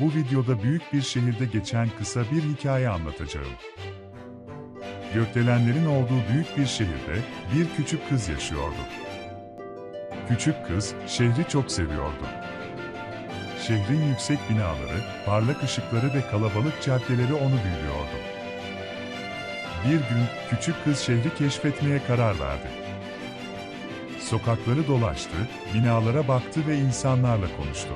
bu videoda büyük bir şehirde geçen kısa bir hikaye anlatacağım. Gökdelenlerin olduğu büyük bir şehirde bir küçük kız yaşıyordu. Küçük kız şehri çok seviyordu. Şehrin yüksek binaları, parlak ışıkları ve kalabalık caddeleri onu büyülüyordu. Bir gün küçük kız şehri keşfetmeye karar verdi. Sokakları dolaştı, binalara baktı ve insanlarla konuştu.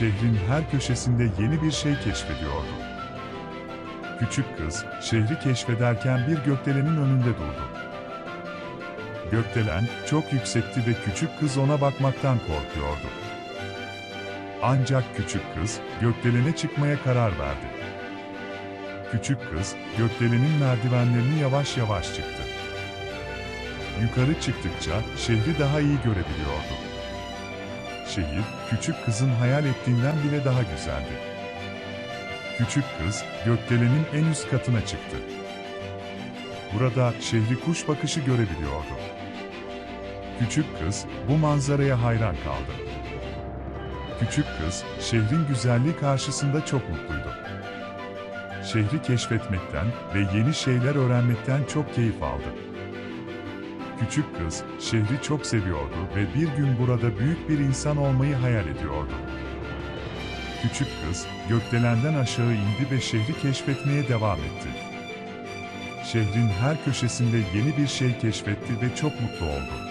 Şehrin her köşesinde yeni bir şey keşfediyordu. Küçük kız, şehri keşfederken bir gökdelenin önünde durdu. Gökdelen çok yüksekti ve küçük kız ona bakmaktan korkuyordu. Ancak küçük kız, gökdelene çıkmaya karar verdi. Küçük kız, gökdelenin merdivenlerini yavaş yavaş çıktı. Yukarı çıktıkça şehri daha iyi görebiliyordu. Şehir, küçük kızın hayal ettiğinden bile daha güzeldi. Küçük kız, gökdelenin en üst katına çıktı. Burada şehri kuş bakışı görebiliyordu. Küçük kız, bu manzaraya hayran kaldı. Küçük kız, şehrin güzelliği karşısında çok mutluydu. Şehri keşfetmekten ve yeni şeyler öğrenmekten çok keyif aldı. Küçük kız, şehri çok seviyordu ve bir gün burada büyük bir insan olmayı hayal ediyordu. Küçük kız, gökdelenden aşağı indi ve şehri keşfetmeye devam etti. Şehrin her köşesinde yeni bir şey keşfetti ve çok mutlu oldu.